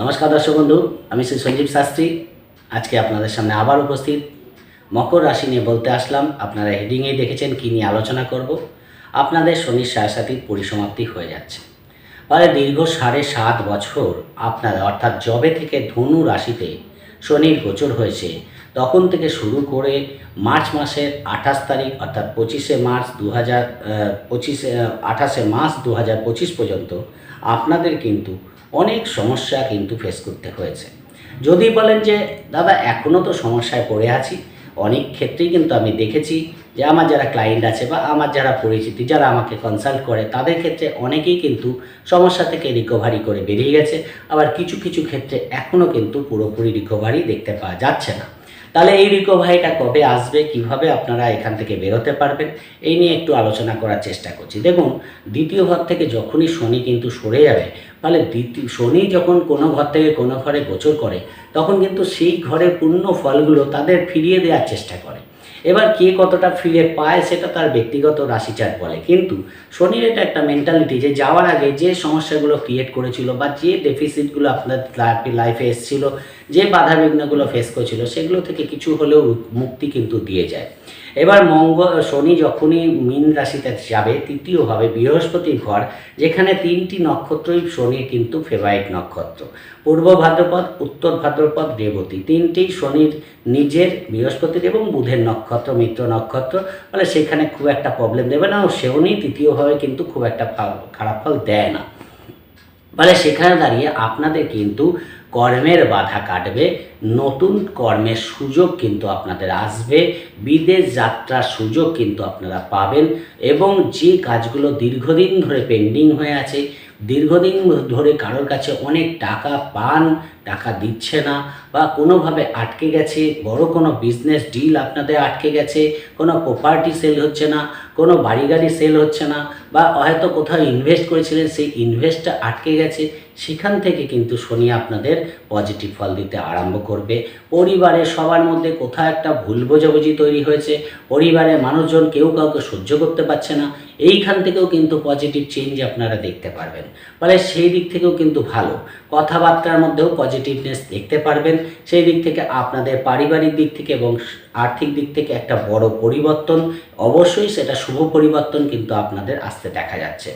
নমস্কার দর্শক বন্ধু, আমি শ্রী সঞ্জীব শাস্ত্রী। আজকে আপনাদের সামনে আবার উপস্থিত। মকর রাশি নিয়ে বলতে আসলাম, আপনারা হেডিংয়েই দেখেছেন কী নিয়ে আলোচনা করব। আপনাদের শনির সায়াসাতির পরিসমাপ্তি হয়ে যাচ্ছে। ফলে দীর্ঘ সাড়ে সাত বছর আপনারা অর্থাৎ জবে থেকে ধনু রাশিতে শনির গোচর হয়েছে, তখন থেকে শুরু করে মার্চ মাসের আঠাশ তারিখ অর্থাৎ পঁচিশে মার্চ দু হাজার পঁচিশে আঠাশে মার্চ দু হাজার পঁচিশ পর্যন্ত আপনাদের কিন্তু অনেক সমস্যা কিন্তু ফেস করতে হয়েছে। যদি বলেন যে, দাদা এখনও তো সমস্যায় পড়ে আছি। অনেক ক্ষেত্রেই কিন্তু আমি দেখেছি যে, আমার যারা ক্লায়েন্ট আছে বা আমার যারা পরিচিতি, যারা আমাকে কনসাল্ট করে, তাদের ক্ষেত্রে অনেকেই কিন্তু সমস্যা থেকে রিকভারি করে বেরিয়ে গেছে। আবার কিছু কিছু ক্ষেত্রে এখনও কিন্তু পুরোপুরি রিকভারি দেখতে পাওয়া যাচ্ছে না। তাহলে এই রিকভারিটা কবে আসবে? কীভাবে আপনারা এখান থেকে বেরোতে পারবেন? এই নিয়ে একটু আলোচনা করার চেষ্টা করছি। দেখুন, দ্বিতীয় ঘর থেকে যখনই শনি কিন্তু সরে যাবে ফলে দ্বিতীয়, শনি যখন কোনো ঘর থেকে কোনো ঘরে গোচর করে, তখন কিন্তু সেই ঘরের পূর্ণ ফলগুলো তাদের ফিরিয়ে দেওয়ার চেষ্টা করে। এবার কে কতটা ফিরে পায় সেটা তার ব্যক্তিগত রাশিচার বলে। কিন্তু শনির এটা একটা মেন্টালিটি যে যাওয়ার আগে যে সমস্যাগুলো ক্রিয়েট করেছিল বা যে ডেফিসিটগুলো আপনার লাইফে এসেছিল, যে বাধা বিঘ্নগুলো ফেস করেছিল, সেগুলো থেকে কিছু হলেও মুক্তি কিন্তু দিয়ে যায়। এবার মঙ্গল, শনি যখনই মীন রাশিতে যাবে তৃতীয়ভাবে বৃহস্পতির ঘর, যেখানে তিনটি নক্ষত্রই শনির কিন্তু ফেভারিট নক্ষত্র। পূর্ব ভাদ্রপদ, উত্তর ভাদ্রপদ, রেবতী। তিনটি শনির নিজের, বৃহস্পতির এবং বুধের নক্ষত্র, মিত্র নক্ষত্র। ফলে সেখানে খুব একটা প্রবলেম দেবে না শনি তৃতীয়ভাবে কিন্তু খুব একটা খারাপ ফল দেয় না। ফলে সেখানে দাঁড়িয়ে আপনাদের কিন্তু কর্মের বাধা কাটবে, নতুন কর্মের সুযোগ কিন্তু আপনাদের আসবে, বিদেশ যাত্রার সুযোগ কিন্তু আপনারা পাবেন এবং যে কাজগুলো দীর্ঘদিন ধরে পেন্ডিং হয়ে আছে দীর্ঘদিন ধরে কারোর কাছে অনেক টাকা পান, টাকা দিচ্ছে না বা কোনোভাবে আটকে গেছে, বড় কোনো বিজনেস ডিল আপনাদের আটকে গেছে, কোনো প্রপার্টি সেল হচ্ছে না, কোনো বাড়ি গাড়ি সেল হচ্ছে না বা হয়তো কোথাও ইনভেস্ট করেছিলেন, সেই ইনভেস্টটা আটকে গেছে, সেখান থেকে কিন্তু শনি আপনাদের পজিটিভ ফল দিতে আরম্ভ করবে। পরিবারে সবার মধ্যে কোথাও একটা ভুল বোঝাবুঝি তৈরি হয়েছে, পরিবারের মানুষজন কেউ কাউকে সহ্য করতে পারছে না এইখান থেকেও কিন্তু পজিটিভ চেঞ্জ আপনারা দেখতে পারবেন। ফলে সেই দিক থেকেও কিন্তু ভালো। কথাবার্তার মধ্যেও পজিটিভনেস দেখতে পারবেন। সেই দিক থেকে আপনাদের পারিবারিক দিক থেকে এবং আর্থিক দিক থেকে একটা বড় পরিবর্তন। অবশ্যই সেটা শুভ পরিবর্তন কিন্তু আপনাদের আসতে দেখা যাচ্ছে।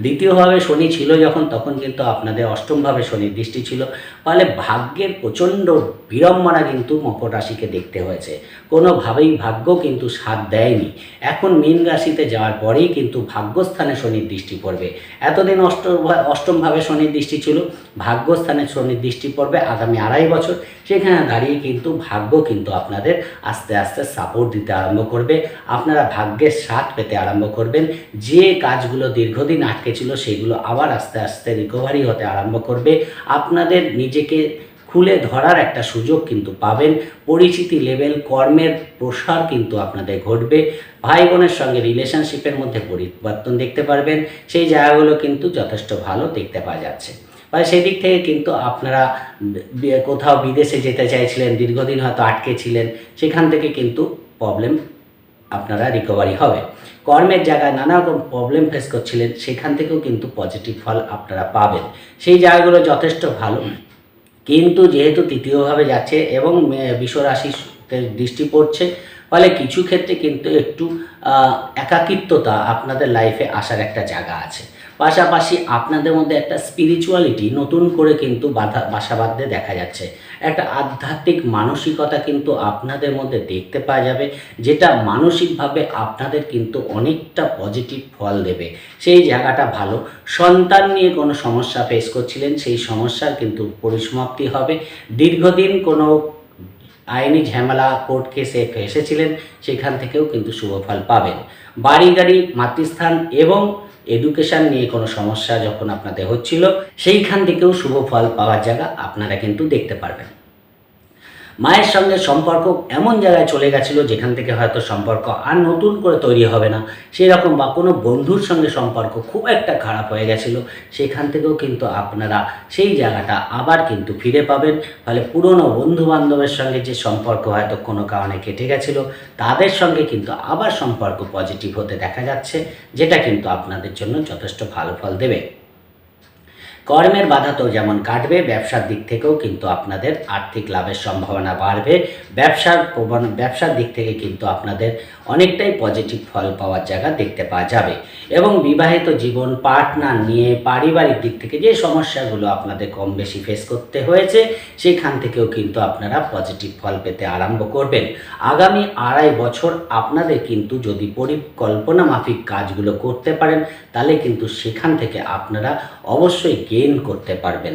দ্বিতীয়ভাবে শনি ছিল যখন, তখন কিন্তু আপনাদের অষ্টমভাবে শনির দৃষ্টি ছিল। ফলে ভাগ্যের প্রচণ্ড বিড়ম্বনা কিন্তু মকর রাশিকে দেখতে হয়েছে। কোনোভাবেই ভাগ্য কিন্তু সাথ দেয়নি। এখন মীন রাশিতে যাওয়ার পরেই কিন্তু ভাগ্যস্থানে শনির দৃষ্টি পড়বে। এতদিন অষ্ট অষ্টমভাবে শনির দৃষ্টি ছিল। ভাগ্যস্থানে শনির দৃষ্টি পড়বে আগামী আড়াই বছর। সেখানে দাঁড়িয়ে কিন্তু ভাগ্য কিন্তু আপনাদের আস্তে আস্তে আস্তে সাপোর্ট দিতে আরম্ভ করবে। আপনারা ভাগ্যের সাথ পেতে আরম্ভ করবেন। যে কাজগুলো দীর্ঘদিন আটকে ছিল, সেগুলো আবার আস্তে আস্তে রিকভারি হতে আরম্ভ করবে। আপনাদের নিজেকে খুলে ধরার একটা সুযোগ কিন্তু পাবেন। পরিচিতি লেভেল কর্মের প্রসার কিন্তু আপনাদের ঘটবে। ভাই বোনের সঙ্গে রিলেশনশিপের মধ্যে পরিবর্তন দেখতে পারবেন। সেই জায়গাগুলো কিন্তু যথেষ্ট ভালো দেখতে পাওয়া যাচ্ছে। বা সেই দিক থেকে কিন্তু আপনারা কোথাও বিদেশে যেতে চাইছিলেন, দীর্ঘদিন হয়তো আটকে ছিলেন, সেখান থেকে কিন্তু প্রবলেম আপনারা রিকভারি হবে। কর্মের জায়গায় নানা রকম প্রবলেম ফেস করছিলেন, সেখান থেকেও কিন্তু পজিটিভ ফল আপনারা পাবেন। সেই জায়গাগুলো যথেষ্ট ভালো। কিন্তু যেহেতু তৃতীয়ভাবে যাচ্ছে এবং বিশ্বরাশিতে দৃষ্টি পড়ছে ফলে কিছু ক্ষেত্রে কিন্তু একটু একাকিত্বতা আপনাদের লাইফে আসার একটা জায়গা আছে। পাশাপাশি আপনাদের মধ্যে একটা স্পিরিচুয়ালিটি নতুন করে কিন্তু বাধা, বাসা বাঁধতে দেখা যাচ্ছে। একটা আধ্যাত্মিক মানসিকতা কিন্তু আপনাদের মধ্যে দেখতে পাওয়া যাবে, যেটা মানসিকভাবে আপনাদের কিন্তু অনেকটা পজিটিভ ফল দেবে। সেই জায়গাটা ভালো। সন্তান নিয়ে কোনো সমস্যা ফেস করছিলেন, সেই সমস্যার কিন্তু পরিসমাপ্তি হবে। দীর্ঘদিন কোনো আইনি ঝামেলা কোর্ট কেসে ফেসেছিলেন, সেখান থেকেও কিন্তু শুভ ফল পাবেন। বাড়ি, গাড়ি, মাতৃস্থান এবং এডুকেশান নিয়ে কোনো সমস্যা যখন আপনাদের হচ্ছিল, সেইখান থেকেও শুভ ফল পাওয়ার জায়গা আপনারা কিন্তু দেখতে পারবেন। মায়ের সঙ্গে সম্পর্ক এমন জায়গায় চলে গেছিল যেখান থেকে হয়তো সম্পর্ক আর নতুন করে তৈরি হবে না। সেই রকম বা কোনো বন্ধুর সঙ্গে সম্পর্ক খুব একটা খারাপ হয়ে গেছিল, সেখান থেকেও কিন্তু আপনারা সেই জায়গাটা আবার কিন্তু ফিরে পাবেন। ফলে পুরনো বন্ধু বান্ধবের সঙ্গে যে সম্পর্ক হয়তো কোনো কারণে কেটে গেছিল, তাদের সঙ্গে কিন্তু আবার সম্পর্ক পজিটিভ হতে দেখা যাচ্ছে, যেটা কিন্তু আপনাদের জন্য যথেষ্ট ভালো ফল দেবে। কর্মের বাধা তো যেমন কাটবে, ব্যবসার দিক থেকেও কিন্তু আপনাদের আর্থিক লাভের সম্ভাবনা বাড়বে। ব্যবসার প্রবণ- ব্যবসার দিক থেকে কিন্তু আপনাদের অনেকটাই পজিটিভ ফল পাওয়ার জায়গা দেখতে পাওয়া যাবে। এবং বিবাহিত জীবন পার্টনার নিয়ে, পারিবারিক দিক থেকে যে সমস্যাগুলো আপনাদের কম বেশি ফেস করতে হয়েছে, সেখান থেকেও কিন্তু আপনারা পজিটিভ ফল পেতে আরম্ভ করবেন। আগামী আড়াই বছর আপনাদের কিন্তু যদি পরিকল্পনা মাফিক কাজগুলো করতে পারেন, তাহলে কিন্তু সেখান থেকে আপনারা অবশ্যই গেইন করতে পারবেন।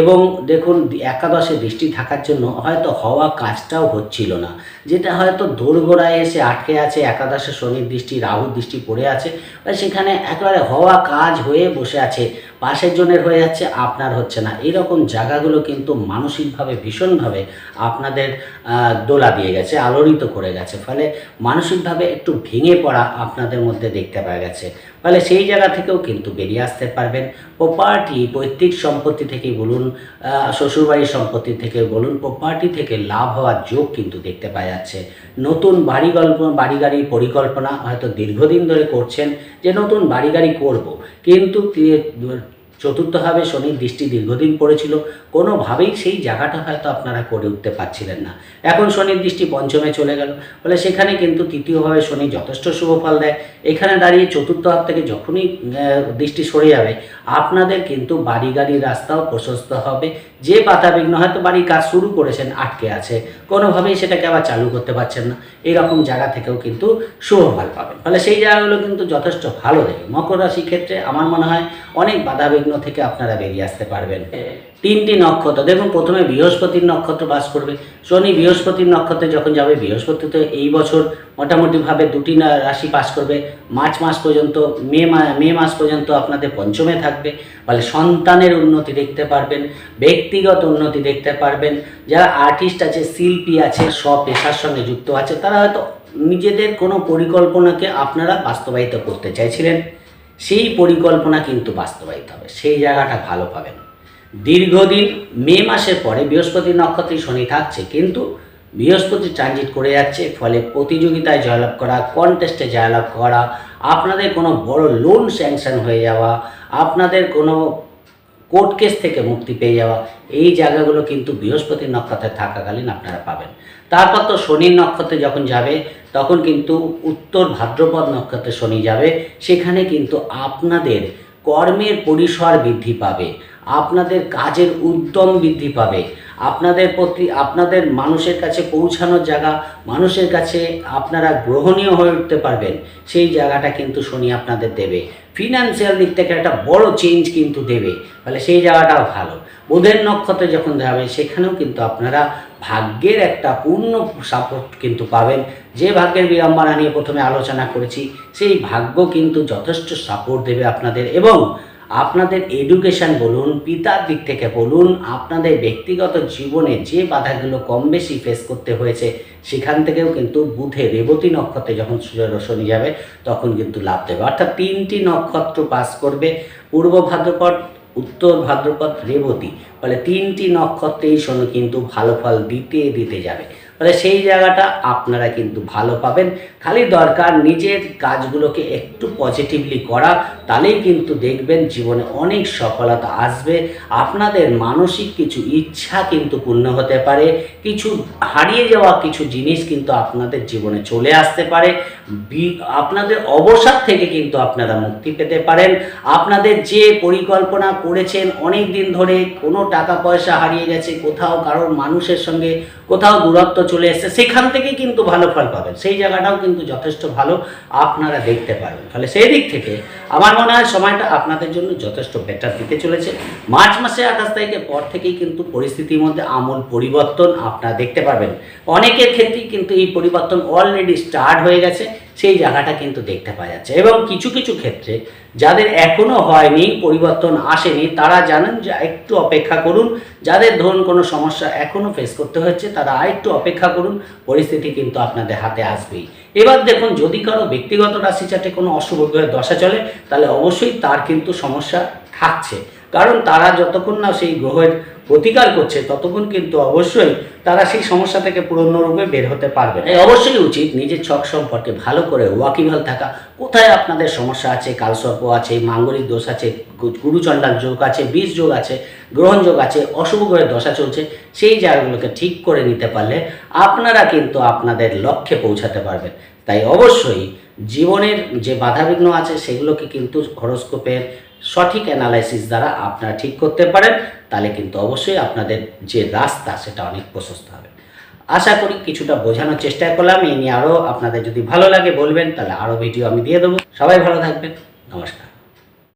এবং দেখুন, একাদশে দৃষ্টি থাকার জন্য হয়তো হওয়া কাজটাও হচ্ছিল না। যেটা হয়তো দোরগোড়ায় এসে আটকে আছে, একাদশে শনির দৃষ্টি রাহুর দৃষ্টি পড়ে আছে সেখানে একেবারে হওয়া কাজ হয়ে বসে আছে। পাশের জনের হয়ে যাচ্ছে, আপনার হচ্ছে না। এরকম জায়গাগুলো কিন্তু মানসিকভাবে, ভীষণভাবে আপনাদের দোলা দিয়ে গেছে, আলোড়িত করে গেছে। ফলে মানসিকভাবে একটু ভেঙে পড়া আপনাদের মধ্যে দেখতে পাওয়া গেছে। ফলে সেই জায়গা থেকেও কিন্তু বেরিয়ে আসতে পারবেন। প্রপার্টি, পৈতৃক সম্পত্তি থেকে বলুন শ্বশুরবাড়ির সম্পত্তি থেকে বলুন, প্রপার্টি থেকে লাভ হওয়ার যোগ কিন্তু দেখতে পাওয়া যাচ্ছে। নতুন বাড়ি গল্প বাড়ি গাড়ির পরিকল্পনা হয়তো দীর্ঘদিন ধরে করছেন যে নতুন বাড়ি গাড়ি করব। কিন্তু চতুর্থভাবে শনির দৃষ্টি দীর্ঘদিন পড়েছিল। কোনোভাবেই সেই জায়গাটা হয়তো আপনারা করে উঠতে পারছিলেন না। এখন শনির দৃষ্টি পঞ্চমে চলে গেল। ফলে সেখানে কিন্তু তৃতীয়ভাবে শনি যথেষ্ট শুভ ফল দেয়। এখানে দাঁড়িয়ে চতুর্থ হাত থেকে যখনই দৃষ্টি সরে যাবে, আপনাদের কিন্তু বাড়ি গাড়ির রাস্তাও প্রশস্ত হবে। যে বাধাবিঘ্ন হয়তো বাড়ির কাজ শুরু করেছেন, আটকে আছে, কোনোভাবেই সেটাকে আবার চালু করতে পারছেন না। এরকম জায়গা থেকেও কিন্তু শুভ ফল পাবেন। ফলে সেই জায়গাগুলো কিন্তু যথেষ্ট ভালো দেবে। মকর রাশির ক্ষেত্রে আমার মনে হয় অনেক বাধাবিঘ্ন থেকে আপনারা বেরিয়ে আসতে পারবেন। তিনটি নক্ষত্র। দেখুন, প্রথমে বৃহস্পতির নক্ষত্র বাস করবে। শনি বৃহস্পতির নক্ষত্রে যখন যাবে বৃহস্পতি তো এই বছর মোটামুটিভাবে দুটি রাশি পাস করবে। মার্চ মাস পর্যন্ত, মা- মে মাস পর্যন্ত আপনাদের পঞ্চমে থাকবে। ফলে সন্তানের উন্নতি দেখতে পারবেন, ব্যক্তিগত উন্নতি দেখতে পারবেন। যারা আর্টিস্ট আছে, শিল্পী আছে, সব পেশার সঙ্গে যুক্ত আছে, তারা হয়তো নিজেদের কোনো পরিকল্পনাকে আপনারা বাস্তবায়িত করতে চাইছিলেন। সেই পরিকল্পনা কিন্তু বাস্তবায়িত হবে। সেই জায়গাটা ভালো পাবেন। দীর্ঘদিন, মে মাসের পরে বৃহস্পতি নক্ষত্রে শনি থাকছে, কিন্তু বৃহস্পতি ট্রানজিট করে যাচ্ছে, ফলে প্রতিযোগিতায় জয়লাভ করা কন্টেস্টে জয়লাভ করা, আপনাদের কোনো বড় লোন স্যাংশন হয়ে যাওয়া, আপনাদের কোনো কোর্ট কেস থেকে মুক্তি পেয়ে যাওয়া, এই জায়গাগুলো কিন্তু বৃহস্পতির নক্ষত্রে থাকাকালীন আপনারা পাবেন। তারপর তো শনির নক্ষত্রে যখন যাবে, তখন কিন্তু উত্তর ভাদ্রপদ নক্ষত্রে শনি যাবে, সেখানে কিন্তু আপনাদের কর্মের পরিসর বৃদ্ধি পাবে। আপনাদের কাজের উদ্যম বৃদ্ধি পাবে। আপনাদের প্রতি, আপনাদের মানুষের কাছে পৌঁছানোর জায়গা, মানুষের কাছে আপনারা গ্রহণীয় হয়ে উঠতে পারবেন। সেই জায়গাটা কিন্তু শনি আপনাদের দেবে। ফিনান্সিয়াল দিক থেকে একটা বড় চেঞ্জ কিন্তু দেবে। ফলে সেই জায়গাটাও ভালো। বুধের নক্ষত্রে যখন যাবে, সেখানেও কিন্তু আপনারা ভাগ্যের একটা পূর্ণ সাপোর্ট কিন্তু পাবেন। যে ভাগ্যের বিড়ম্বনা নিয়ে প্রথমে আলোচনা করেছি, সেই ভাগ্য কিন্তু যথেষ্ট সাপোর্ট দেবে আপনাদের এবং আপনাদের এডুকেশন বলুন, পিতার দিক থেকে বলুন, আপনাদের ব্যক্তিগত জীবনে যে বাধাগুলো কম বেশি ফেস করতে হয়েছে, সেখান থেকেও কিন্তু বুধে রেবতী নক্ষত্রে যখন সূর্য শনি যাবে, তখন কিন্তু লাভ দেবে। অর্থাৎ তিনটি নক্ষত্র পাস করবে, পূর্ব ভাদ্রপদ, উত্তর ভাদ্রপদ, রেবতী। ফলে তিনটি নক্ষত্রেই শনি কিন্তু ভালো ফল দিতে দিতে যাবে। ফলে সেই জায়গাটা আপনারা কিন্তু ভালো পাবেন। খালি দরকার নিজের কাজগুলোকে একটু পজিটিভলি করা, তাহলেই কিন্তু দেখবেন জীবনে অনেক সফলতা আসবে। আপনাদের মানসিক কিছু ইচ্ছা কিন্তু পূর্ণ হতে পারে, কিছু হারিয়ে যাওয়া কিছু জিনিস কিন্তু আপনাদের জীবনে চলে আসতে পারে। আপনাদের অবসাদ থেকে কিন্তু আপনারা মুক্তি পেতে পারেন। আপনাদের যে পরিকল্পনা করেছেন অনেক দিন ধরে কোনো টাকা পয়সা হারিয়ে গেছে, কোথাও কারোর মানুষের সঙ্গে কোথাও দূরত্ব চলে এসেছে, সেখান থেকে কিন্তু ভালো ফল পাবেন। সেই জায়গাটাও কিন্তু যথেষ্ট ভালো আপনারা দেখতে পাবেন। ফলে সেই দিক থেকে আমার মনে হয় সময়টা আপনাদের জন্য যথেষ্ট বেটার দিতে চলেছে। মার্চ মাসে আঠাশ তারিখের পর থেকেই কিন্তু পরিস্থিতির মধ্যে আমূল পরিবর্তন আপনারা দেখতে পাবেন অনেকের ক্ষেত্রেই কিন্তু এই পরিবর্তন অলরেডি স্টার্ট হয়ে গেছে। সেই জায়গাটা কিন্তু দেখতে পাওয়া যাচ্ছে। এবং কিছু কিছু ক্ষেত্রে যাদের এখনও হয়নি, পরিবর্তন আসেনি, তারা জানেন যে একটু অপেক্ষা করুন। যাদের ধরুন কোনো সমস্যা এখনও ফেস করতে হচ্ছে, তারা আরেকটু অপেক্ষা করুন। পরিস্থিতি কিন্তু আপনাদের হাতে আসবেই। এবার দেখুন, যদি কারও ব্যক্তিগত রাশি চাটে কোনো অশুভ গ্রহের দশা চলে, তাহলে অবশ্যই তার কিন্তু সমস্যা থাকছে। কারণ তারা যতক্ষণ না সেই গ্রহের প্রতিকার করছে, ততক্ষণ কিন্তু অবশ্যই তারা সেই সমস্যা থেকে পূর্ণরূপে বের হতে পারবে তাই অবশ্যই উচিত নিজের ছক সম্পর্কে ভালো করে ওয়াকিবহাল থাকা। কোথায় আপনাদের সমস্যা আছে? কালসর্প আছে, মাঙ্গলিক দোষ আছে, গু- গুরুচণ্ডাল যোগ আছে বীজ যোগ আছে, গ্রহণ যোগ আছে, অশুভ গ্রহের দশা চলছে, সেই জায়গাগুলোকে ঠিক করে নিতে পারলে আপনারা কিন্তু আপনাদের লক্ষ্যে পৌঁছাতে পারবেন। তাই অবশ্যই জীবনের যে বাধাবিঘ্ন আছে, সেগুলোকে কিন্তু হরোস্কোপের সঠিক অ্যানালাইসিস দ্বারা আপনারা ঠিক করতে পারেন, তাহলে কিন্তু অবশ্যই আপনাদের যে রাস্তা, সেটা অনেক প্রশস্ত হবে। আশা করি কিছুটা বোঝানোর চেষ্টা করলাম। এই নিয়ে আরও আপনাদের যদি ভালো লাগে বলবেন, তাহলে আরও ভিডিও আমি দিয়ে দেবো। সবাই ভালো থাকবেন। নমস্কার।